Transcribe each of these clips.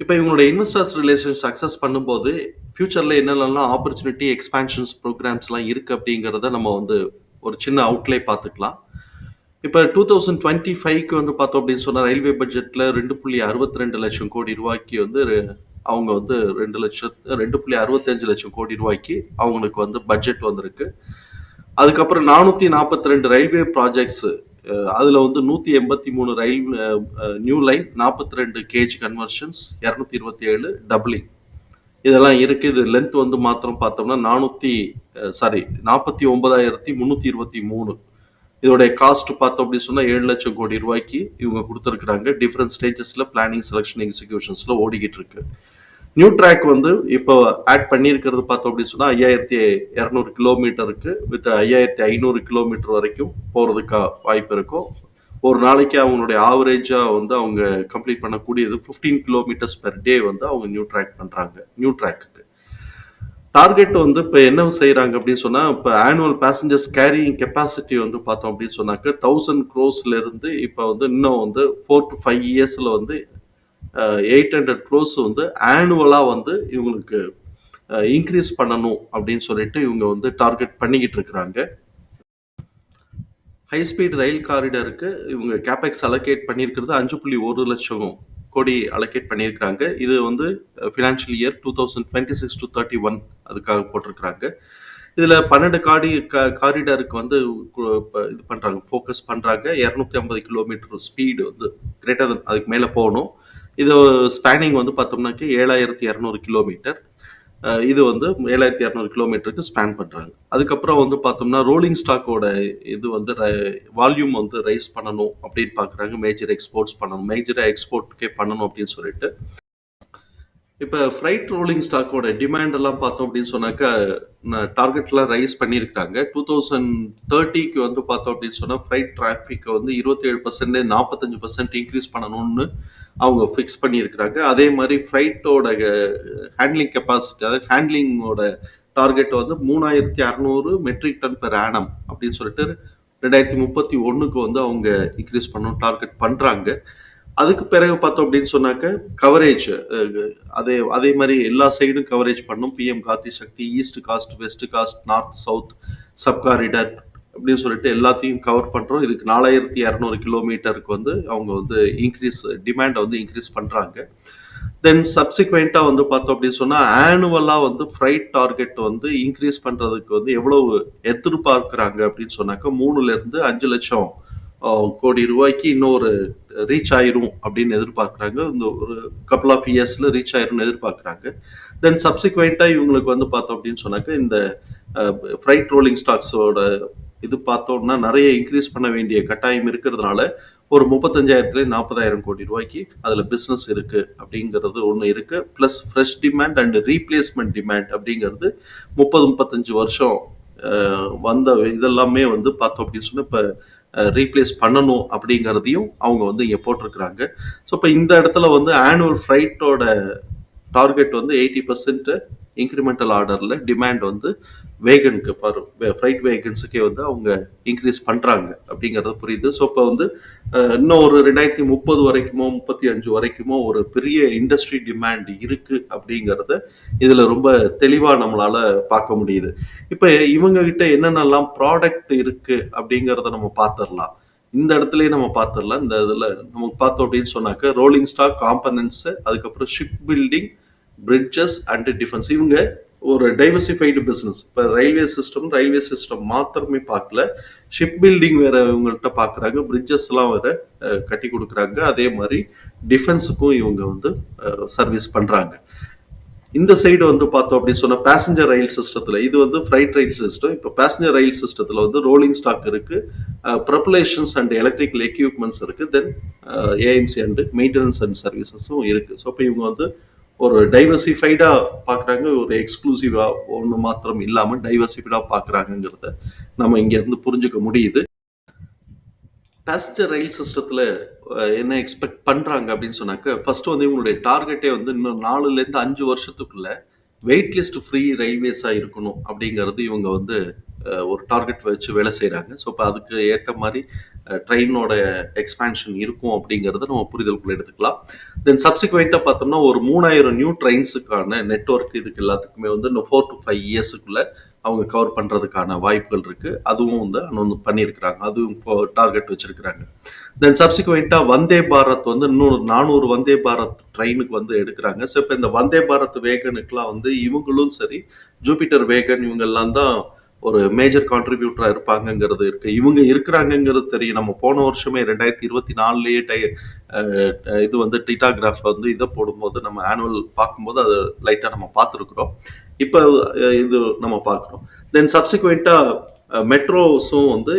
இப்போ இவங்களோட investors relation success பண்ணும்போது ஃப்யூச்சரில் என்னென்னலாம் ஆப்பர்ச்சுனிட்டி எக்ஸ்பான்ஷன்ஸ் ப்ரோக்ராம்ஸ்லாம் இருக்குது அப்படிங்கிறத நம்ம வந்து ஒரு சின்ன அவுட்லே பார்த்துக்கலாம். இப்போ டூ தௌசண்ட் டுவெண்ட்டி ஃபைவ்க்கு வந்து பார்த்தோம் அப்படின்னு சொன்னால் ரயில்வே பட்ஜெட்டில் ரெண்டு புள்ளி அறுபத்தி ரெண்டு லட்சம் கோடி ரூபாய்க்கு வந்து அவங்க வந்து ரெண்டு லட்சத்து ரெண்டு புள்ளி அறுபத்தஞ்சு லட்சம் கோடி ரூபாய்க்கு அவங்களுக்கு வந்து பட்ஜெட் வந்திருக்கு. அதுக்கப்புறம் நானூற்றி நாற்பத்தி ரெண்டு ரயில்வே ப்ராஜெக்ட்ஸு அதில் வந்து நூற்றி எண்பத்தி மூணு ரயில் நியூ லைன் நாற்பத்தி ரெண்டு கேஜ் கன்வர்ஷன்ஸ் இரநூத்தி இருபத்தி ஏழு டபுளிங் இதெல்லாம் இருக்குது இது லென்த் வந்து மாத்திரம் பார்த்தோம்னா நானூற்றி சாரி நாற்பத்தி ஒன்பதாயிரத்தி முந்நூற்றி இருபத்தி மூணு. இதோடைய காஸ்ட் பார்த்தோம் அப்படின்னு சொன்னால் ஏழு லட்சம் கோடி ரூபாய்க்கு இவங்க கொடுத்துருக்குறாங்க. டிஃப்ரெண்ட் ஸ்டேஜஸில் பிளானிங் செலெக்ஷன் எக்ஸிக்யூஷன்ஸில் ஓடிக்கிட்டு இருக்கு. நியூ ட்ராக் வந்து இப்போ ஆட் பண்ணியிருக்கிறது பார்த்தோம் அப்படின்னு சொன்னால் ஐயாயிரத்தி இரநூறு கிலோமீட்டருக்கு வித் ஐயாயிரத்தி ஐநூறு கிலோமீட்டர் வரைக்கும் போகிறதுக்கு வாய்ப்பு இருக்கும். ஒரு நாளைக்கு அவங்களுடைய ஆவரேஜாக வந்து அவங்க கம்ப்ளீட் பண்ணக்கூடியது ஃபிஃப்டீன் கிலோமீட்டர்ஸ் பெர் டே வந்து அவங்க நியூ ட்ராக் பண்ணுறாங்க நியூ ட்ராக்குக்கு டார்கெட் வந்து இப்போ என்ன செய்கிறாங்க அப்படின்னு சொன்னால் இப்போ ஆனுவல் பேசஞ்சர்ஸ் கேரியிங் கெப்பாசிட்டி வந்து பார்த்தோம் அப்படின்னு சொன்னாக்க தௌசண்ட் க்ரோஸ்லேருந்து இப்போ வந்து இன்னும் வந்து ஃபோர் டு ஃபைவ் இயர்ஸில் வந்து எயிட் ஹண்ட்ரட் க்ரோஸ் வந்து ஆனுவலாக வந்து இவங்களுக்கு இன்க்ரீஸ் பண்ணணும் அப்படின்னு சொல்லிட்டு இவங்க வந்து டார்கெட் பண்ணிக்கிட்டு இருக்கிறாங்க. ஹை ஸ்பீட் ரயில் காரிடருக்கு இவங்க கேபெக்ஸ் அலோகேட் பண்ணியிருக்கிறது அஞ்சு புள்ளி ஒரு லட்சம் கோடி அலோகேட் பண்ணியிருக்கிறாங்க. இது வந்து financial year two thousand twenty six to thirty one அதுக்காக போட்டிருக்கிறாங்க. இதில் பன்னெண்டு காடி க காரிடருக்கு வந்து இது பண்ணுறாங்க ஃபோக்கஸ் பண்ணுறாங்க இரநூத்தி ஐம்பது கிலோமீட்டர் ஸ்பீடு வந்து கிரேட்டர் than அதுக்கு மேலே போகணும். இது ஸ்பேனிங் வந்து பார்த்தோம்னாக்க ஏழாயிரத்தி இரநூறு கிலோமீட்டர் இது வந்து ஏழாயிரத்தி இரநூறு கிலோமீட்டருக்கு ஸ்பேன் பண்ணுறாங்க அதுக்கப்புறம் வந்து பார்த்தோம்னா ரோலிங் ஸ்டாக்கோட இது வந்து வால்யூம் வந்து ரைஸ் பண்ணணும் அப்படின்னு பார்க்குறாங்க. மேஜர் எக்ஸ்போர்ட்ஸ் பண்ணணும். மேஜராக எக்ஸ்போர்ட்டுக்கே பண்ணணும் அப்படின்னு சொல்லிட்டு. இப்போ ஃப்ரைட் ரோலிங் ஸ்டாக்கோட டிமாண்ட் எல்லாம் பார்த்தோம் அப்படின்னு சொன்னாக்கா டார்கெட்லாம் ரைஸ் பண்ணியிருக்காங்க டூ தௌசண்ட் தேர்ட்டிக்கு வந்து பார்த்தோம் அப்படின்னு சொன்னால் ஃப்ரைட் டிராஃபிக்கை வந்து இருபத்தேழு பர்சன்ட் நாற்பத்தஞ்சு பர்சன்ட் இன்க்ரீஸ் பண்ணணும்னு அவங்க ஃபிக்ஸ் பண்ணியிருக்கிறாங்க. அதே மாதிரி ஃப்ரைட்டோட ஹேண்ட்லிங் கெப்பாசிட்டி அதாவது ஹேண்ட்லிங்கோட டார்கெட் வந்து மூணாயிரத்தி அறநூறு மெட்ரிக் டன் பெர் ஆனம் அப்படின்னு சொல்லிட்டு ரெண்டாயிரத்தி முப்பத்தி ஒன்றுக்கு வந்து அவங்க இன்க்ரீஸ் பண்ணணும் டார்கெட் பண்ணுறாங்க அதுக்கு பிறகு பார்த்தோம் அப்படின்னு சொன்னாக்க கவரேஜ் அதே அதே மாதிரி எல்லா சைடும் கவரேஜ் பண்ணும். PM Gati Shakti east coast west coast north south sub corridor அப்படின்னு சொல்லிட்டு எல்லாத்தையும் கவர் பண்ணுறோம் இதுக்கு நாலாயிரத்தி இரநூறு கிலோமீட்டருக்கு வந்து அவங்க வந்து இன்க்ரீஸ் டிமாண்டை வந்து இன்க்ரீஸ் பண்ணுறாங்க தென் சப்சிக்வெண்ட்டாக வந்து பார்த்தோம் அப்படின்னு சொன்னால் ஆனுவலாக வந்து ஃப்ரைட் டார்கெட் வந்து இன்க்ரீஸ் பண்ணுறதுக்கு வந்து எவ்வளவு எதிர்பார்க்குறாங்க அப்படின்னு சொன்னாக்க மூணுலேருந்து அஞ்சு லட்சம் கோடி ரூபாய்க்கு இன்னொரு ரீச் ஆயிரும் அப்படின்னு எதிர்பார்க்குறாங்க. இந்த ஒரு கப்புள் ஆஃப் இயர்ஸில் ரீச் ஆயிரும்னு எதிர்பார்க்குறாங்க. தென் சப்சிக்வெண்ட்டாக இவங்களுக்கு வந்து பார்த்தோம் அப்படின்னு சொன்னாக்க இந்த ஃப்ரைட் ரோலிங் ஸ்டாக்ஸோட இது பார்த்தோம்னா நிறைய இன்க்ரீஸ் பண்ண வேண்டிய கட்டாயம் இருக்கிறதுனால ஒரு முப்பத்தஞ்சாயிரத்துலேருந்து நாற்பதாயிரம் கோடி ரூபாய்க்கு அதில் பிஸ்னஸ் இருக்குது அப்படிங்கிறது ஒன்று இருக்குது plus fresh demand and replacement demand அப்படிங்கிறது முப்பது முப்பத்தஞ்சு வருஷம் வந்த இதெல்லாமே வந்து பார்த்தோம் அப்படின்னு சொன்னால் இப்போ ரீப்ளேஸ் பண்ணணும் அப்படிங்கிறதையும் அவங்க வந்து இங்கே போட்டிருக்கிறாங்க. ஸோ இப்போ இந்த இடத்துல வந்து ஆனுவல் ஃப்ரைட்டோட டார்கெட் வந்து எயிட்டி பர்சன்ட் இன்க்ரிமெண்டல் ஆர்டரில் டிமாண்ட் வந்து வேகனுக்கு ஃபார் ஃப்ரைட் வேகன்ஸுக்கே வந்து அவங்க இன்க்ரீஸ் பண்ணுறாங்க அப்படிங்கிறது புரியுது. ஸோ இப்போ வந்து இன்னும் ஒரு ரெண்டாயிரத்தி முப்பது வரைக்குமோ முப்பத்தி அஞ்சு வரைக்குமோ ஒரு பெரிய இண்டஸ்ட்ரி டிமாண்ட் இருக்குது அப்படிங்கிறத இதில் ரொம்ப தெளிவாக நம்மளால் பார்க்க முடியுது. இப்போ இவங்ககிட்ட என்னென்னலாம் ப்ராடக்ட் இருக்குது அப்படிங்கிறத நம்ம பார்த்துடலாம் இந்த இடத்துலயே நம்ம பார்த்துடலாம் இந்த இதில் நமக்கு பார்த்தோம் அப்படின்னு சொன்னாக்க ரோலிங் ஸ்டாக் காம்பனன்ட்ஸு அதுக்கப்புறம் ship building bridges and defence இவங்க ஒரு டைவர்சிஃபைடு பிஸ்னஸ் இப்போ ரயில்வே சிஸ்டம் ரயில்வே சிஸ்டம் மாத்திரமே பார்க்கல. ஷிப் பில்டிங் வேற இவங்கள்ட்ட பார்க்குறாங்க பிரிட்ஜஸ் எல்லாம் வேற கட்டி கொடுக்குறாங்க. அதே மாதிரி டிஃபென்ஸுக்கும் இவங்க வந்து சர்வீஸ் பண்ணுறாங்க இந்த சைடு வந்து பார்த்தோம் அப்படின்னு சொன்னால் பேசஞ்சர் ரயில் சிஸ்டத்தில் இது வந்து ஃப்ரைட் ரயில் சிஸ்டம் இப்போ பேசஞ்சர் ரயில் சிஸ்டத்தில் வந்து ரோலிங் ஸ்டாக் இருக்குது ப்ரப்பலேஷன்ஸ் அண்ட் எலக்ட்ரிக்கல் எக்யூப்மெண்ட்ஸ் இருக்குது then AMC and maintenance and சர்வீசஸும் இருக்குது ஸோ இப்போ இவங்க வந்து ஒரு டைவர்சிஃபைடாக பார்க்குறாங்க ஒரு எக்ஸ்க்ளூசிவாக ஒன்று மாத்திரம் இல்லாமல் டைவர்சிஃபைடாக பார்க்குறாங்கங்கிறத நம்ம இங்கேருந்து புரிஞ்சுக்க முடியுது. பேசஞ்சர் ரயில் சிஸ்டத்தில் என்ன எக்ஸ்பெக்ட் பண்ணுறாங்க அப்படின்னு சொன்னாக்க ஃபஸ்ட்டு வந்து இவங்களுடைய டார்கெட்டே வந்து இன்னும் நாலுலேருந்து அஞ்சு வருஷத்துக்குள்ளே வெயிட் லிஸ்ட் ஃப்ரீ ரயில்வேஸாக இருக்கணும் அப்படிங்கிறது இவங்க வந்து ஒரு டார்கெட் வச்சு வேலை செய்கிறாங்க ஸோ இப்போ அதுக்கு ஏற்ற மாதிரி ட்ரெயினோட எக்ஸ்பேன்ஷன் இருக்கும் அப்படிங்கிறத நம்ம புரிதலுக்குள்ள எடுத்துக்கலாம். தென் சப்சிக்வெண்ட்டாக பார்த்தோம்னா ஒரு மூணாயிரம் நியூ ட்ரெயின்ஸுக்கான நெட்வொர்க் இதுக்கு எல்லாத்துக்குமே வந்து இன்னும் ஃபோர் டு ஃபைவ் இயர்ஸுக்குள்ள அவங்க கவர் பண்ணுறதுக்கான வாய்ப்புகள் இருக்குது அதுவும் வந்து அனௌன்ஸ் பண்ணியிருக்கிறாங்க. அதுவும் இப்போ டார்கெட் வச்சுருக்கிறாங்க. தென் சப்சிக்வெண்ட்டாக வந்தே பாரத் வந்து இன்னொரு நானூறு வந்தே பாரத் ட்ரெயினுக்கு வந்து எடுக்கிறாங்க. ஸோ இப்போ இந்த வந்தே பாரத் வேகனுக்குலாம் வந்து இவங்களும் சரி ஜூபிட்டர் வேகன் இவங்கெல்லாம் தான் ஒரு மேஜர் கான்ட்ரிபியூட்டராக இருப்பாங்கங்கிறது இருக்கு. இவங்க இருக்கிறாங்கங்கிறது தெரியும். நம்ம போன வருஷமே ரெண்டாயிரத்தி இருபத்தி நாலுலேயே டை இது வந்து டிட்டாகிராஃப் வந்து இதை போடும்போது நம்ம ஆனுவல் பார்க்கும்போது அது லைட்டாக நம்ம பார்த்துருக்குறோம். இப்போ இது நம்ம பார்க்குறோம். தென் சப்சிக்வெண்ட்டாக மெட்ரோஸும் வந்து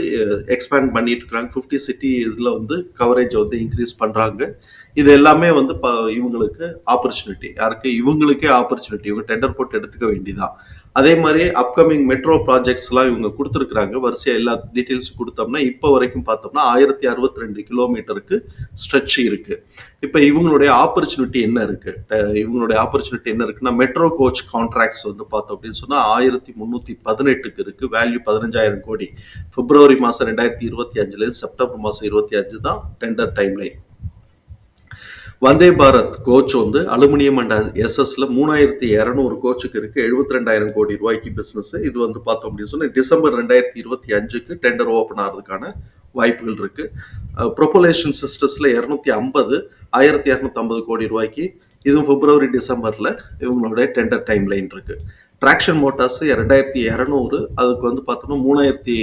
எக்ஸ்பேண்ட் பண்ணிட்டு இருக்கிறாங்க ஃபிஃப்டி சிட்டிஸில் வந்து கவரேஜ் வந்து இன்க்ரீஸ் பண்ணுறாங்க இது எல்லாமே வந்து ப இவங்களுக்கு ஆப்பர்ச்சுனிட்டி யாருக்கு? இவங்களுக்கே ஆப்பர்ச்சுனிட்டி இவங்க டெண்டர் போட்டு எடுத்துக்க வேண்டியதான் அதே மாதிரி அப்கமிங் மெட்ரோ ப்ராஜெக்ட்ஸ்லாம் இவங்க கொடுத்துருக்குறாங்க. வரிசையாக எல்லா டீட்டெயில்ஸ் கொடுத்தோம்னா இப்போ வரைக்கும் பார்த்தோம்னா ஆயிரத்தி அறுபத்தி ரெண்டு கிலோமீட்டருக்கு ஸ்ட்ரெச் இருக்குது இப்போ இவங்களுடைய ஆப்பர்ச்சுனிட்டி என்ன இருக்குது இவங்களுடைய ஆப்பர்ச்சுனிட்டி என்ன இருக்குன்னா மெட்ரோ கோச் கான்ட்ராக்ட்ஸ் வந்து பார்த்தோம் அப்படின்னு சொன்னால் ஆயிரத்தி முந்நூற்றி பதினெட்டுக்கு இருக்குது வேல்யூ பதினஞ்சாயிரம் கோடி. பிப்ரவரி மாதம் ரெண்டாயிரத்தி இருபத்தி அஞ்சுலேருந்து செப்டம்பர் மாதம் இருபத்தி அஞ்சு தான் tender timeline Vande Bharat coach வந்து அலுமினியம் அண்ட் எஸ்எஸ்ல மூணாயிரத்தி இரநூறு கோச்சுக்கு இருக்கு. எழுபத்தி ரெண்டாயிரம் கோடி ரூபாய்க்கு பிசினஸ் இது வந்து பார்த்தோம் அப்படின்னு சொன்னா டிசம்பர் ரெண்டாயிரத்தி இருபத்தி அஞ்சுக்கு டெண்டர் ஓப்பன் ஆகிறதுக்கான வாய்ப்புகள் இருக்கு. ப்ரொபலேஷன் சிஸ்டஸ்ல இரநூத்தி ஐம்பது ஆயிரத்தி இரநூத்தி ஐம்பது கோடி ரூபாய்க்கு. இதுவும் பிப்ரவரி டிசம்பர்ல இவங்களோட டெண்டர் டைம் லைன் இருக்கு. ட்ராக்ஷன் மோட்டார்ஸ் ரெண்டாயிரத்தி இரநூறு அதுக்கு வந்து பார்த்தோம்னா மூணாயிரத்தி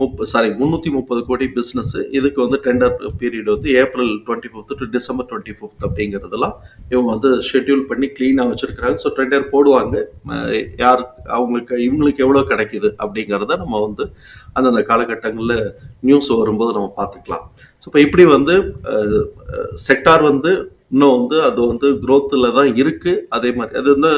முப்ப சாரி முந்நூற்றி முப்பது கோடி பிஸ்னஸ் இதுக்கு வந்து டெண்டர் பீரியட் வந்து April twenty fifth to December twenty fifth அப்படிங்கிறதெல்லாம் இவங்க வந்து ஷெட்யூல் பண்ணி க்ளீனாக வச்சிருக்கிறாங்க. ஸோ டெண்டர் போடுவாங்க. யார் அவங்களுக்கு இவங்களுக்கு எவ்வளோ கிடைக்குது அப்படிங்கிறத நம்ம வந்து அந்தந்த காலகட்டங்களில் நியூஸ் வரும்போது நம்ம பார்த்துக்கலாம். ஸோ இப்போ இப்படி வந்து செக்டார் வந்து இன்னும் வந்து அது வந்து க்ரோத்தில் தான் இருக்குது அதே மாதிரி அது வந்து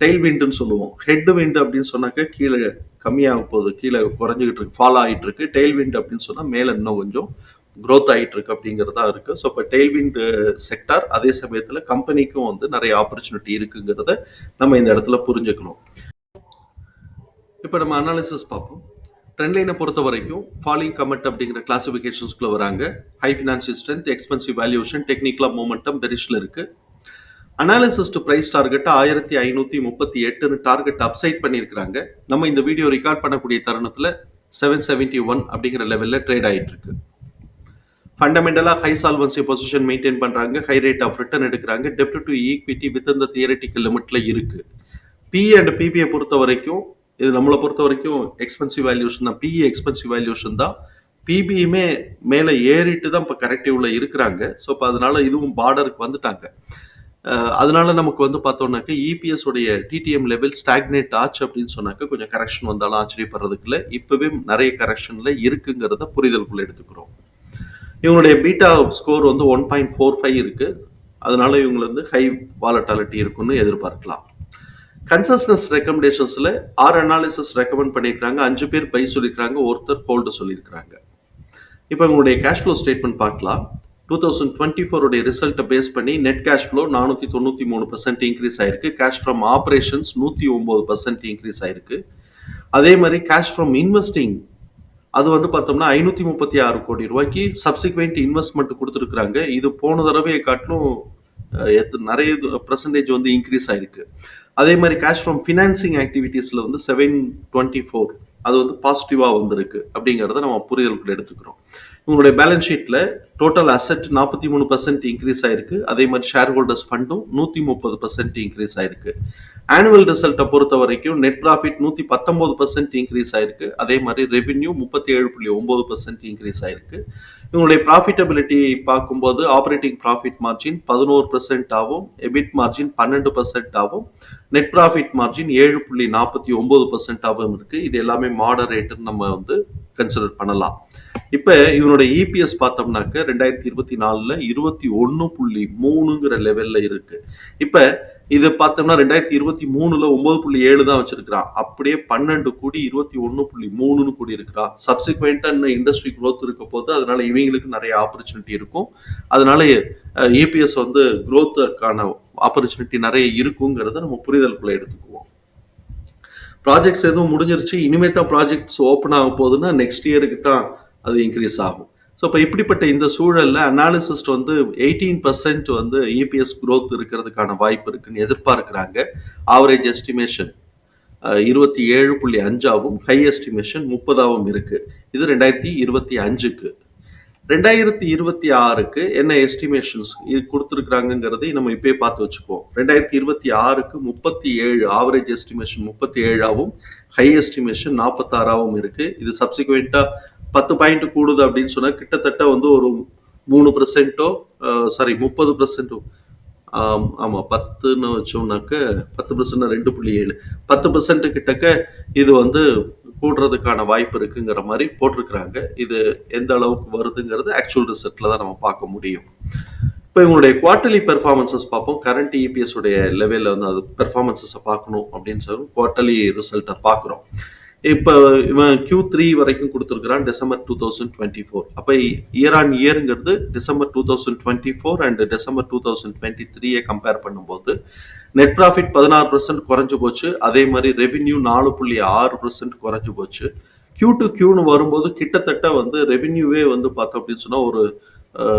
டெய்ல் விண்டுன்னு சொல்லுவோம். ஹெட் விண்டு அப்படின்னு சொன்னாக்க கீழே கம்மியாக போகுது. கீழே குறைஞ்சிக்கிட்டு இருக்கு. ஃபாலோ ஆகிட்டு இருக்கு. டெய்ல் விண்டு அப்படின்னு சொன்னால் மேலே இன்னும் கொஞ்சம் க்ரோத் ஆகிட்டு இருக்கு அப்படிங்கிறதா இருக்கு. ஸோ இப்போ டெய்ல் விண்டு செக்டார் அதே சமயத்தில் கம்பெனிக்கும் வந்து நிறைய ஆப்பர்ச்சுனிட்டி இருக்குங்கிறத நம்ம இந்த இடத்துல புரிஞ்சுக்கணும். இப்போ நம்ம அனாலிசிஸ் பார்ப்போம். ட்ரெண்ட் லைனை பொறுத்த வரைக்கும் ஃபாலிங் கமெண்ட் அப்படிங்கிற கிளாசிஃபிகேஷன்ஸ்குள்ள வராங்க. High financial strength expensive valuation டெக்னிக்கலாக மூமெண்டம் பெரிஷில் இருக்குது அனாலிசிஸ் டு பிரைஸ் டார்கெட் ஆயிரத்தி ஐநூற்றி முப்பத்தி எட்டுன்னு டார்கெட் அப்சைட் பண்ணியிருக்கிறாங்க. நம்ம இந்த வீடியோ ரெக்கார்ட் பண்ணக்கூடிய தருணத்தில் செவன் செவன்ட்டி ஒன் அப்படிங்கிற லெவலில் ட்ரேட் ஆகிட்டு இருக்கு ஃபண்டமெண்டலாக ஹை சால்வன்சி பொசிஷன் மெயின்டைன் பண்ணுறாங்க ஹை ரேட் ஆஃப் ரிட்டர்ன் எடுக்கிறாங்க. டெப்ட் டு ஈக்விட்டி வித் இந்த தியரட்டிக்கல் லிமிட்ல இருக்கு. பி அண்ட் பிபிஐ பொறுத்த வரைக்கும் இது நம்மளை பொறுத்த வரைக்கும் எக்ஸ்பென்சிவ் வேல்யூஷன் தான். பிஇ எக்ஸ்பென்சிவ் வேல்யூஷன் தான். பிபியுமே மேலே ஏறிட்டு தான் இப்போ கரெக்டிவ்ல இருக்கிறாங்க. ஸோ இப்போ அதனால இதுவும் பார்டருக்கு வந்துட்டாங்க. அதனால நமக்கு வந்து பார்த்தோம்னாக்க இபிஎஸ் உடைய டிடிஎம் லெவல் ஸ்டாக்னேட் ஆச்சு அப்படின்னு சொன்னாக்க கொஞ்சம் கரெக்ஷன் வந்தாலும் ஆச்சரியப்படுறதுக்கு இல்லை. இப்பவே நிறைய கரெக்ஷன்ல இருக்குங்கிறத புரிதலுக்குள்ள எடுத்துக்கிறோம். இவங்களுடைய பீட்டா ஸ்கோர் வந்து ஒன் பாயிண்ட் ஃபோர் ஃபைவ் இருக்கு. அதனால இவங்களை வந்து ஹை வாலட்டாலிட்டி இருக்குன்னு எதிர்பார்க்கலாம். கன்சஸ்னஸ் ரெக்கமெண்டேஷன்ஸ்ல ஆறு அனாலிசிஸ் ரெக்கமெண்ட் பண்ணியிருக்காங்க அஞ்சு பேர் பை சொல்லியிருக்காங்க ஒருத்தர் ஹோல்டு சொல்லியிருக்காங்க இப்போ உங்களுடைய கேஷ் ஃப்ளோ ஸ்டேட்மெண்ட் பார்க்கலாம். டூ தௌசண்ட் டுவெண்ட்டி ஃபோருடைய ரிசல்ட்டை பேஸ் பண்ணி நெட் கேஷ் ஃப்ளோ நானூற்றி தொண்ணூற்றி மூணு பர்சன்ட் இன்க்ரீஸ் ஆயிருக்கு. கேஷ் ஃப்ரம் ஆப்ரேஷன்ஸ் நூற்றி ஒம்பது பர்சன்ட் இன்க்ரீஸ் ஆயிருக்கு. அதே மாதிரி கேஷ் ஃப்ரம் இன்வெஸ்டிங் அது வந்து பார்த்தோம்னா ஐநூற்றி முப்பத்தி ஆறு கோடி ரூபாய்க்கு சப்சிக்வெண்ட் இன்வெஸ்ட்மெண்ட் கொடுத்துருக்குறாங்க. இது போன தடவையை காட்டிலும் அஹ், நிறைய பர்சன்டேஜ் வந்து இன்க்ரீஸ் ஆயிருக்கு. அதே மாதிரி கேஷ் ஃப்ரம் ஃபினான்சிங் ஆக்டிவிட்டீஸில் வந்து செவன் டுவெண்ட்டி ஃபோர் அது வந்து பாசிட்டிவாக வந்திருக்கு. அப்படிங்கிறத நம்ம புரிதலுக்குள்ள எடுத்துக்கிறோம். உங்களுடைய பேலன்ஸ் ஷீட்டில் டோட்டல் அசெட் நாற்பத்தி மூணு பர்சன்ட் இன்க்ரீஸ் ஆயிருக்கு. அதே மாதிரி ஷேர் ஹோல்டர்ஸ் ஃபண்டும் நூற்றி முப்பது பர்சன்ட் இன்க்ரீஸ் ஆயிருக்கு. ஆனுவல் ரிசல்ட்டை பொறுத்த வரைக்கும் நெட் ப்ராஃபிட் நூற்றி பத்தொம்போது பர்சன்ட் இன்க்ரீஸ் ஆயிருக்கு. அதே மாதிரி ரெவென்யூ முப்பத்தி ஏழு புள்ளி ஒம்பது பர்சன்ட் இன்க்ரீஸ் ஆயிருக்கு. இவங்களுடைய ப்ராஃபிட்டபிலிட்டி பார்க்கும்போது ஆப்ரேட்டிங் ப்ராஃபிட் மார்ஜின் பதினோரு பர்சன்ட் ஆகும் எபிட் மார்ஜின் பன்னெண்டு பர்சன்ட் ஆகும் நெட் ப்ராஃபிட் மார்ஜின் ஏழு புள்ளி நாற்பத்தி ஒம்பது பர்சன்ட் ஆகும் இருக்கு. இது எல்லாமே மாடரேட்டுன்னு நம்ம வந்து கன்சிடர் பண்ணலாம். இப்போ இவனுடைய இபிஎஸ் பார்த்தோம்னாக்க ரெண்டாயிரத்தி இருபத்தி நாலில் இருபத்தி ஒன்று புள்ளி மூணுங்கிற லெவலில் இருக்கு. இப்போ இது பார்த்தோம்னா ரெண்டாயிரத்தி இருபத்தி மூணுல ஒன்பது புள்ளி ஏழு தான் வச்சிருக்கிறான். அப்படியே பன்னெண்டு கோடி இருபத்தி ஒன்று புள்ளி மூணுன்னு கூடி இருக்கிறான். சப்சிக்வெண்டா இன்னும் இண்டஸ்ட்ரி க்ரோத் இருக்க போது அதனால இவங்களுக்கு நிறைய ஆப்பர்ச்சுனிட்டி இருக்கும். அதனால இபிஎஸ் வந்து க்ரோத்துக்கான ஆப்பர்ச்சுனிட்டி நிறைய இருக்குங்கிறத நம்ம புரிதலுக்குள்ள எடுத்துக்குவோம். ப்ராஜெக்ட்ஸ் எதுவும் முடிஞ்சிருச்சு. இனிமே தான் ப்ராஜெக்ட்ஸ் ஓப்பன் ஆக போகுதுன்னா நெக்ஸ்ட் இயருக்கு தான் அது இன்க்ரீஸ் ஆகும். ஸோ இப்போ இப்படிப்பட்ட இந்த சூழலில் அனாலிசிஸ்ட் வந்து எயிட்டீன் பர்சன்ட் வந்து இபிஎஸ் க்ரோத் இருக்கிறதுக்கான வாய்ப்பு இருக்குன்னு எதிர்பார்க்குறாங்க. ஆவரேஜ் எஸ்டிமேஷன் இருபத்தி ஏழு புள்ளி அஞ்சாவும் ஹை எஸ்டிமேஷன் முப்பதாகவும் இருக்குது இது ரெண்டாயிரத்தி இருபத்தி அஞ்சுக்கு. ரெண்டாயிரத்தி இருபத்தி ஆறுக்கு என்ன எஸ்டிமேஷன்ஸ் கொடுத்துருக்குறாங்கிறதை நம்ம இப்பயே பார்த்து வச்சுக்குவோம். ரெண்டாயிரத்தி இருபத்தி ஆறுக்கு முப்பத்தி ஏழு ஆவரேஜ் எஸ்டிமேஷன் முப்பத்தி ஏழாவும் ஹை எஸ்டிமேஷன் நாற்பத்தாறாவும் இருக்குது இது சப்சிக்வெண்ட்டாக பத்து பாயிண்ட் கூடுது அப்படின்னு சொன்னால் கிட்டத்தட்ட வந்து ஒரு மூணு பர்சன்ட்டோ சாரி முப்பது பர்சன்ட்டோ ஆமாம் பத்துன்னு வச்சோம்னாக்க பத்து பர்சன்ட் ரெண்டு புள்ளி ஏழு. பத்து பர்சன்ட் கிட்டக்க இது வந்து கூடுறதுக்கான வாய்ப்பு இருக்குங்கிற மாதிரி போட்டிருக்கிறாங்க. இது எந்த அளவுக்கு வருதுங்கிறது ஆக்சுவல் ரிசல்ட்டில் தான் நம்ம பார்க்க முடியும். இப்போ இவங்களுடைய குவார்டர்லி பெர்ஃபார்மன்சஸ் பார்ப்போம். கரண்ட் இபிஎஸ் உடைய லெவலில் வந்து அது பெர்ஃபார்மன்சஸை பார்க்கணும் அப்படின்னு சொல்லி குவார்டர்லி ரிசல்ட்டை பார்க்குறோம். இப்போ இவன் கியூ த்ரீ வரைக்கும் கொடுத்துருக்குறான் December two thousand twenty four அப்போ year on இயருங்கிறது December two thousand twenty four and December two thousand twenty த்ரீயை கம்பேர் பண்ணும்போது நெட் ப்ராஃபிட் பதினாறு பர்சன்ட் குறைஞ்சு போச்சு. அதே மாதிரி ரெவின்யூ நாலு புள்ளி ஆறு பர்சன்ட் குறைஞ்சு போச்சு. கியூ டு கியூன்னு வரும்போது கிட்டத்தட்ட வந்து ரெவின்யூவே வந்து பார்த்தோம் அப்படின்னு சொன்னால் ஒரு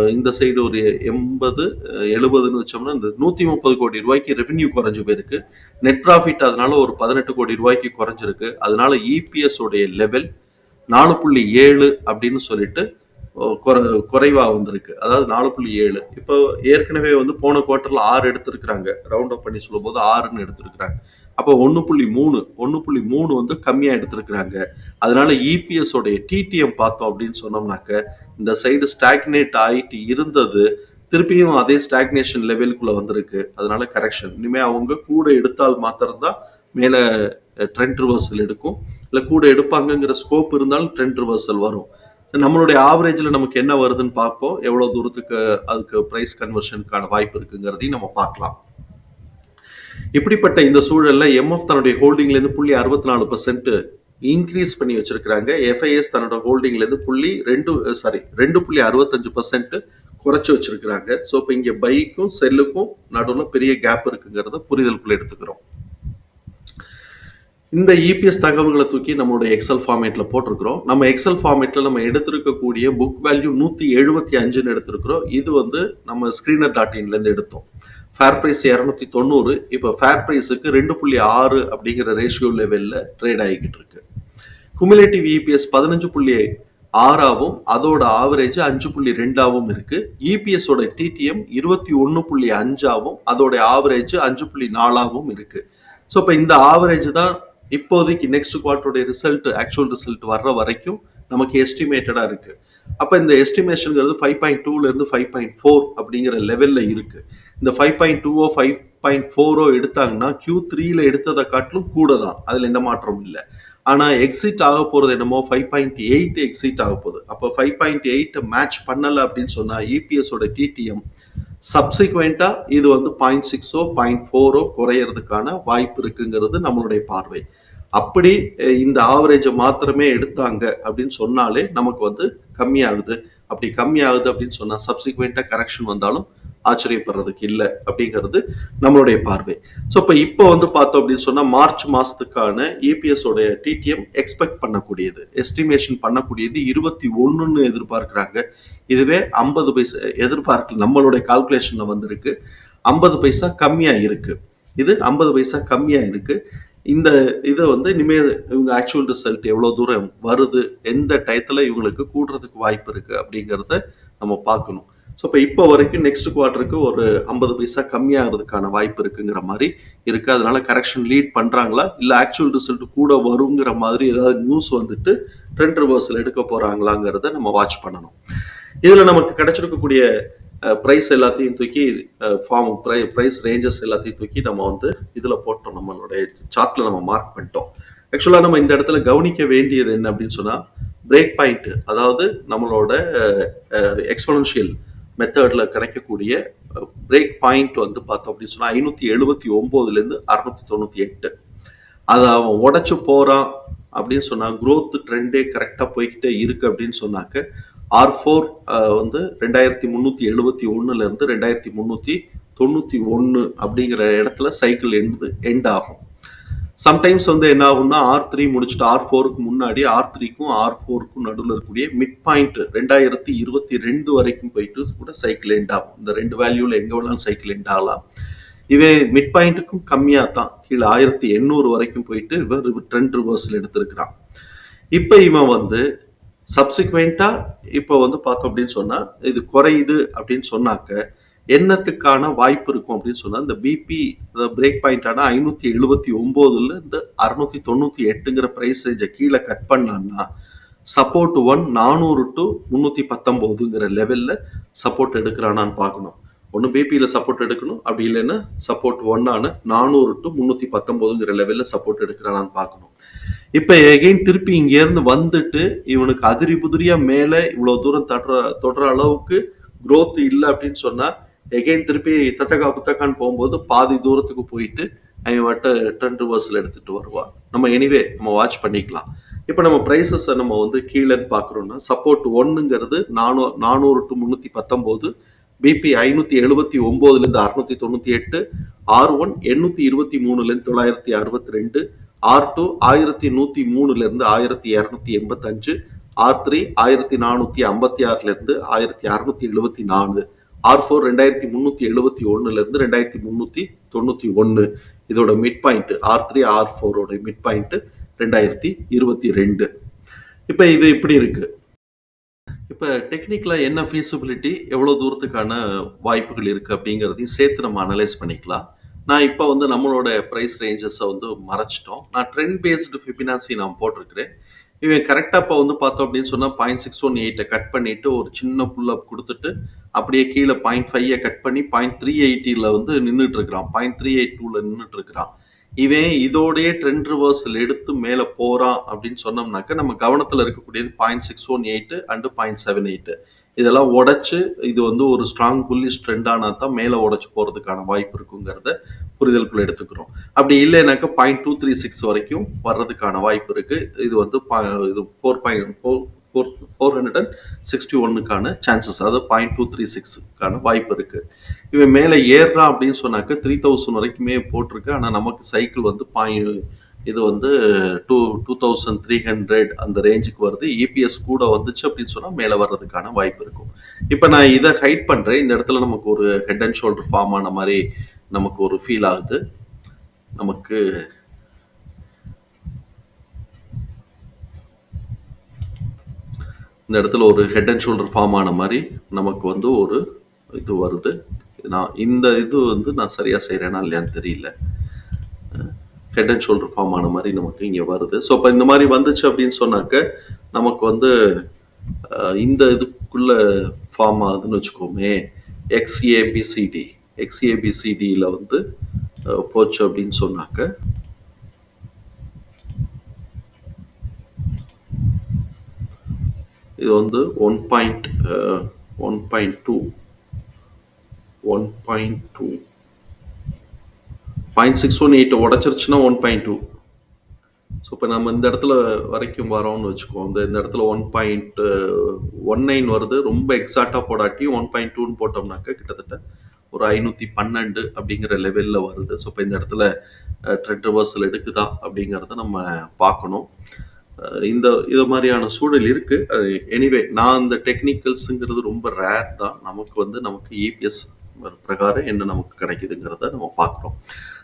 இந்த சைடு ஒரு எண்பது எழுபதுன்னு வச்சோம்னா இந்த நூற்றி முப்பது கோடி ரூபாய்க்கு ரெவென்யூ குறைஞ்சு போயிருக்கு. நெட் ப்ராஃபிட் அதனால ஒரு பதினெட்டு கோடி ரூபாய்க்கு குறைஞ்சிருக்கு. அதனால இபிஎஸ் உடைய லெவல் நாலு புள்ளி ஏழு அப்படின்னு சொல்லிட்டு குறை- குறைவாக வந்திருக்கு. அதாவது நாலு புள்ளி ஏழு. இப்போ ஏற்கனவே வந்து போன குவார்ட்டரில் ஆறு எடுத்திருக்கிறாங்க. ரவுண்ட் அப் பண்ணி சொல்லும்போது ஆறுன்னு எடுத்திருக்கிறாங்க. அப்போ ஒன்று புள்ளி மூணு ஒன்று புள்ளி மூணு வந்து கம்மியாக எடுத்திருக்கிறாங்க. அதனால இபிஎஸ்ஸோடைய டிடிஎம் பார்த்தோம் அப்படின்னு சொன்னோம்னாக்க இந்த சைடு ஸ்டாக்னேட் ஆகிட்டு இருந்தது திருப்பியும் அதே ஸ்டாக்னேஷன் லெவலுக்குள்ளே வந்திருக்கு. அதனால கரெக்ஷன் இனிமேல் அவங்க கூட எடுத்தால் மாத்திரம்தான் மேலே ட்ரெண்ட் ரிவர்சல் எடுக்கும். இல்லை கூட எடுப்பாங்கங்கிற ஸ்கோப் இருந்தாலும் ட்ரெண்ட் ரிவர்சல் வரும். நம்மளுடைய ஆவரேஜில் நமக்கு என்ன வருதுன்னு பார்ப்போம். எவ்வளோ தூரத்துக்கு அதுக்கு ப்ரைஸ் கன்வர்ஷனுக்கான வாய்ப்பு இருக்குங்கிறதையும் நம்ம பார்க்கலாம். இப்படிப்பட்ட இந்த சூழலில் எம்எஃப் தன்னுடைய ஹோல்டிங்லேருந்து புள்ளி அறுபத்தி நாலு பர்சன்ட் இன்க்ரீஸ் பண்ணி வச்சிருக்கிறாங்க. எஃப்ஐஎஸ் தன்னோட ஹோல்டிங்லேருந்து புள்ளி ரெண்டு சாரி ரெண்டு புள்ளி அறுபத்தஞ்சு பர்சன்ட் குறைச்சி வச்சிருக்கிறாங்க. ஸோ இப்போ இங்கே பைக்கும் செல்லுக்கும் நடுவில் பெரிய கேப் இருக்குங்கிறத புரிதலுக்குள்ள எடுத்துக்கிறோம். இந்த இபிஎஸ் தகவல்களை தூக்கி நம்மளுடைய எக்ஸல் ஃபார்மேட்டில் போட்டிருக்கிறோம். நம்ம எக்ஸல் ஃபார்மேட்டில் நம்ம எடுத்திருக்கக்கூடிய புக் வேல்யூ நூற்றி எழுபத்தி அஞ்சுன்னு எடுத்திருக்கிறோம். இது வந்து நம்ம ஸ்க்ரீனர் டாட் இன்லேருந்து எடுத்தோம். ஃபேர் ப்ரைஸ் இரநூத்தி தொண்ணூறு இப்போ ஃபேர் ப்ரைஸுக்கு ரெண்டு புள்ளி ஆறு அப்படிங்கிற ரேஷியோ லெவலில் ட்ரேட் ஆகிக்கிட்டு இருக்கு. குமுலேட்டிவ் இபிஎஸ் பதினஞ்சு புள்ளி ஆறாவும் அதோட ஆவரேஜ் அஞ்சு புள்ளி ரெண்டாவும் இருக்கு. இபிஎஸோட டிடிஎம் இருபத்தி ஒன்று புள்ளி அஞ்சாவும் அதோட ஆவரேஜ் அஞ்சு புள்ளி நாலாவும் இருக்கு. ஸோ இப்போ இந்த ஆவரேஜ் தான் இப்போதைக்கு நெக்ஸ்ட் குவார்டருடைய ரிசல்ட் ஆக்சுவல் ரிசல்ட் வர்ற வரைக்கும் நமக்கு எஸ்டிமேட்டடாக இருக்கு. அப்போ இந்த எஸ்டிமேஷனுங்கிறது ஃபைவ் பாயிண்ட் டூலேருந்து ஃபைவ் பாயிண்ட் ஃபோர் அப்படிங்கிற லெவலில் இருக்குது இந்த ஃபைவ் பாயிண்ட் டூவோ ஃபைவ் பாயிண்ட் ஃபோரோ எடுத்தாங்கன்னா கியூ த்ரீல எடுத்ததை காட்டிலும் கூட தான் அதில் எந்த மாற்றமும் இல்லை. ஆனால் எக்ஸிட் ஆக போகிறது என்னமோ ஃபைவ் பாயிண்ட் எயிட் எக்ஸிட் ஆக போகுது. அப்போ ஃபைவ் பாயிண்ட் எயிட் மேட்ச் பண்ணலை அப்படின்னு சொன்னால் இபிஎஸோட டிடிஎம் சப்சிக்வெண்ட்டாக இது வந்து பாயிண்ட் சிக்ஸோ பாயிண்ட் ஃபோரோ குறையிறதுக்கான வாய்ப்பு இருக்குங்கிறது நம்மளுடைய பார்வை. அப்படி இந்த ஆவரேஜை மாத்திரமே எடுத்தாங்க அப்படின்னு சொன்னாலே நமக்கு வந்து கம்மியாகுது. அப்படி கம்மியாகுது அப்படின்னு சொன்னால் சப்சிக்வெண்ட்டாக கரெக்ஷன் வந்தாலும் ஆச்சரியப்படுறதுக்கு இல்லை அப்படிங்கிறது நம்மளுடைய பார்வை. ஸோ இப்போ இப்போ வந்து பார்த்தோம் அப்படின்னு சொன்னால் மார்ச் மாதத்துக்கான இபிஎஸோடைய டிடிஎம் எக்ஸ்பெக்ட் பண்ணக்கூடியது. எஸ்டிமேஷன் பண்ணக்கூடியது இருபத்தி ஒன்றுன்னு எதிர்பார்க்குறாங்க. இதுவே ஐம்பது பைசா எதிர்பார்க்க நம்மளுடைய கால்குலேஷனில் வந்திருக்கு. ஐம்பது பைசா கம்மியாக இருக்கு. இது ஐம்பது பைசா கம்மியாக இருக்கு. இந்த இதை வந்து இனிமேல் இவங்க ஆக்சுவல் ரிசல்ட் எவ்வளோ தூரம் வருது எந்த டயத்தில் இவங்களுக்கு கூடுறதுக்கு வாய்ப்பு இருக்குது அப்படிங்கிறத நம்ம பார்க்கணும். ஸோ இப்போ இப்போ வரைக்கும் நெக்ஸ்ட் குவார்ட்டருக்கு ஒரு ஐம்பது பைசா கம்மியாகிறதுக்கான வாய்ப்பு இருக்குங்கிற மாதிரி இருக்கு. அதனால கரெக்ஷன் லீட் பண்றாங்களா? இல்லை ஆக்சுவல் ரிசல்ட் கூட வருங்கிற மாதிரி ஏதாவது நியூஸ் வந்துட்டு ட்ரெண்ட் ரிவர்ஸில் எடுக்க போறாங்களாங்கிறத நம்ம வாட்ச் பண்ணணும். இதுல நமக்கு கிடைச்சிருக்கக்கூடிய ப்ரைஸ் எல்லாத்தையும் தூக்கி ஃபார்ம் ப்ரை ப்ரைஸ் ரேஞ்சஸ் எல்லாத்தையும் தூக்கி நம்ம வந்து இதில் போட்டோம். நம்மளுடைய சார்ட்ல நம்ம மார்க் பண்ணிட்டோம். ஆக்சுவலாக நம்ம இந்த இடத்துல கவனிக்க வேண்டியது என்ன அப்படின்னு சொன்னால் பிரேக் பாயிண்ட் அதாவது நம்மளோட எக்ஸ்பொனன்ஷியல் மெத்தடில் கிடைக்கக்கூடிய பிரேக் பாயிண்ட் வந்து பார்த்தோம் அப்படின்னு சொன்னால் ஐநூற்றி எழுபத்தி ஒம்போதுலேருந்து அறுநூத்தி தொண்ணூற்றி எட்டு. அதை அவன் உடச்சி போகிறான் அப்படின்னு சொன்னால் க்ரோத் ட்ரெண்டே கரெக்டாக போய்கிட்டே இருக்குது அப்படின்னு சொன்னாக்க ஆர் ஃபோர் வந்து ரெண்டாயிரத்தி முந்நூற்றி எழுபத்தி ஒன்றுலேருந்து ரெண்டாயிரத்தி முந்நூற்றி தொண்ணூற்றி ஒன்று அப்படிங்கிற இடத்துல சைக்கிள் எண்டு எண்ட் ஆகும். சம்டைம்ஸ் வந்து என்ன ஆகும்னா ஆர் த்ரீ முடிச்சுட்டு ஆர் ஃபோருக்கு முன்னாடி ஆர் த்ரீக்கும் ஆர் ஃபோருக்கும் நடுவில் இருக்கக்கூடிய மிட் பாயிண்ட் ரெண்டாயிரத்தி இருபத்தி ரெண்டு வரைக்கும் போயிட்டு கூட சைக்கிள் எண்ட் ஆகும். இந்த ரெண்டு வேல்யூவில் எங்கே வேணாலும் சைக்கிள் எண்ட் ஆகலாம். இவன் மிட் பாயிண்ட்டுக்கும் கம்மியாக தான் கீழே ஆயிரத்தி எண்ணூறு வரைக்கும் போயிட்டு இவர் ட்ரெண்ட் ரிவர்ஸில் எடுத்திருக்கிறான். இப்போ இவன் வந்து சப்சிக்வெண்ட்டாக இப்போ வந்து பார்த்தோம் அப்படின்னு சொன்னால் இது குறையுது அப்படின்னு சொன்னாக்க என்னத்துக்கான வாய்ப்பு இருக்கும் அப்படின்னு சொன்னால் இந்த பிபி பிரேக் பாயிண்டான ஐநூற்றி எழுபத்தி ஒம்போதுல இந்த அறுநூத்தி தொண்ணூற்றி எட்டுங்கிற ப்ரைஸ் ரேஞ்சை கீழே கட் பண்ணான்னா சப்போர்ட் ஒன் நானூறு டு முந்நூற்றி பத்தொம்போதுங்கிற லெவலில் சப்போர்ட் எடுக்கிறானான்னு பார்க்கணும். ஒன்று பிபியில் சப்போர்ட் எடுக்கணும் அப்படி இல்லைன்னா சப்போர்ட் ஒன்னான நானூறு டு முந்நூற்றி பத்தொம்போதுங்கிற லெவலில் சப்போர்ட் எடுக்கிறானான்னு பார்க்கணும். இப்போ எகைன் திருப்பி இங்கேருந்து வந்துட்டு இவனுக்கு அதிரி புதிரியாக மேலே இவ்வளோ தூரம் தட்டுற தொடுற அளவுக்கு க்ரோத் இல்லை அப்படின்னு சொன்னால் எகைன் திருப்பி தத்தக்கா புத்தக்கான்னு போகும்போது பாதி தூரத்துக்கு போயிட்டு அவன் வட்ட ட்ரெண்ட் ரிவர்ஸில் எடுத்துகிட்டு வருவான் நம்ம எனிவே நம்ம வாட்ச் பண்ணிக்கலாம். இப்போ நம்ம ப்ரைஸஸை நம்ம வந்து கீழே பார்க்குறோன்னா சப்போர்ட் ஒன்றுங்கிறது நானூ நானூறு டு முந்நூற்றி பத்தொம்போது பிபி ஐநூற்றி எழுபத்தி ஒம்போதுலேருந்து அறுநூற்றி தொண்ணூற்றி எட்டு ஆர் ஒன் எண்ணூற்றி இருபத்தி மூணுலேருந்து தொள்ளாயிரத்தி அறுபத்தி ரெண்டு ஆர் டூ ஆயிரத்தி நூற்றி மூணுலேருந்து ஆயிரத்தி இரநூத்தி எண்பத்தஞ்சு ஆர் த்ரீ ஆயிரத்தி நானூற்றி ஐம்பத்தி ஆறுலேருந்து ஆயிரத்தி அறுநூற்றி எழுபத்தி நாலு. ஆர் ஃபோர் ரெண்டாயிரத்தி முந்நூற்றி எழுபத்தி ஒன்றுலேருந்து ரெண்டாயிரத்தி முந்நூற்றி தொண்ணூற்றி ஒன்று இதோட mid point R three R ஃபோரோட மிட் பாயிண்ட்டு ரெண்டாயிரத்தி இருபத்தி ரெண்டு. இப்போ இது இப்படி இருக்கு. இப்போ டெக்னிக்கலாக என்ன ஃபீஸிபிலிட்டி எவ்வளோ தூரத்துக்கான வாய்ப்புகள் இருக்குது அப்படிங்கிறதையும் சேர்த்து நம்ம அனலைஸ் பண்ணிக்கலாம். நான் இப்போ வந்து நம்மளோட ப்ரைஸ் ரேஞ்சஸை வந்து மறைச்சிட்டோம். நான் ட்ரெண்ட் பேஸ்டு ஃபிபினான்சி நான் போட்டிருக்கிறேன். இவன் கரெக்டாக இப்போ வந்து பார்த்தோம் அப்படின்னு சொன்னால் பாயிண்ட் சிக்ஸ் ஒன் எயிட்டை கட் பண்ணிட்டு ஒரு சின்ன புல்லப் கொடுத்துட்டு அப்படியே கீழே பாயிண்ட் ஃபைவை கட் பண்ணி பாயிண்ட் த்ரீ எயிட்டியில் வந்து நின்றுட்டு இருக்கிறான். பாயிண்ட் த்ரீ எயிட் டூவில் நின்றுட்டு இருக்கிறான். இவன் இதோடைய ட்ரெண்ட் ரிவர்சல் எடுத்து மேலே போகிறான் அப்படின்னு சொன்னோம்னாக்க நம்ம கவனத்தில் இருக்கக்கூடியது point six one eight and point seven eight இதெல்லாம் உடைச்சு இது வந்து ஒரு ஸ்ட்ராங் புல்லிஷ் ட்ரெண்டானா தான் மேலே உடைச்சு போகிறதுக்கான வாய்ப்பு இருக்குங்கிறத புரிதலுக்குள்ள எடுத்துக்கிறோம். அப்படி இல்லைனாக்கா பாயிண்ட் டூ த்ரீ சிக்ஸ் வரைக்கும் வர்றதுக்கான வாய்ப்பு இருக்கு. இது வந்து பா- இது four point four four four hundred and sixty ஒன்னுக்கான chances அதாவது பாயிண்ட் டூ த்ரீ சிக்ஸுக்கான வாய்ப்பு இருக்கு. இவன் மேலே ஏறுறான் அப்படின்னு சொன்னாக்க த்ரீ தௌசண்ட் வரைக்குமே போட்டிருக்கு. ஆனால் நமக்கு சைக்கிள் வந்து பாயிண்ட் இது வந்து two two thousand three hundred அந்த ரேஞ்சுக்கு வருது. இபிஎஸ் கூட வந்துச்சு அப்படின்னு சொன்னால் மேலே வர்றதுக்கான வாய்ப்பு இருக்கும். இப்போ நான் இதை ஹைட் பண்ணுறேன் இந்த இடத்துல நமக்கு ஒரு ஹெட் அண்ட் ஷோல்டர் ஃபார்ம் ஆன மாதிரி நமக்கு ஒரு ஃபீல் ஆகுது. நமக்கு இந்த இடத்துல ஒரு ஹெட் அண்ட் ஷோல்டர் ஃபார்ம் ஆன மாதிரி நமக்கு வந்து ஒரு இது வருது. நான் இந்த இது வந்து நான் சரியாக செய்கிறேனா இல்லையான்னு தெரியல. ஹெட் அண்ட் ஷோல்டர் ஃபார்ம் ஆன மாதிரி நமக்கு இங்கே வருது. ஸோ இப்போ இந்த மாதிரி வந்துச்சு அப்படின்னு சொன்னாக்க நமக்கு வந்து இந்த இதுக்குள்ள ஃபார்ம் ஆகுதுன்னு வச்சுக்கோமே எக்ஸ்ஏபிசிடி எக்ஸ்ஏபிசிடியில் வந்து போச்சு அப்படின்னு சொன்னாக்க இது வந்து one point one point two one point two point six one eight உடச்சிருச்சுன்னா one point two so இப்போ நம்ம இந்த இடத்துல வரைக்கும் வரோம்னு வச்சுக்கோம். இந்த இந்த இடத்துல ஒன் பாயிண்ட் ஒன் நைன் வருது. ரொம்ப எக்ஸாக்டாக போடாட்டி ஒன் பாயிண்ட் டூன்னு போட்டோம்னாக்க கிட்டத்தட்ட ஒரு ஐநூற்றி பன்னெண்டு அப்படிங்கிற லெவலில் வருது. ஸோ இப்போ இந்த இடத்துல ட்ரெண்ட் ரிவர்சல் எடுக்குதா அப்படிங்கிறத நம்ம பார்க்கணும். இந்த இது மாதிரியான சூழல் இருக்குது எனிவே நான் இந்த டெக்னிக்கல்ஸுங்கிறது ரொம்ப ரேர் தான். நமக்கு வந்து நமக்கு இபிஎஸ் பிரகாரம் என்ன நமக்கு கிடைக்குதுங்கிறத நம்ம பார்க்குறோம்.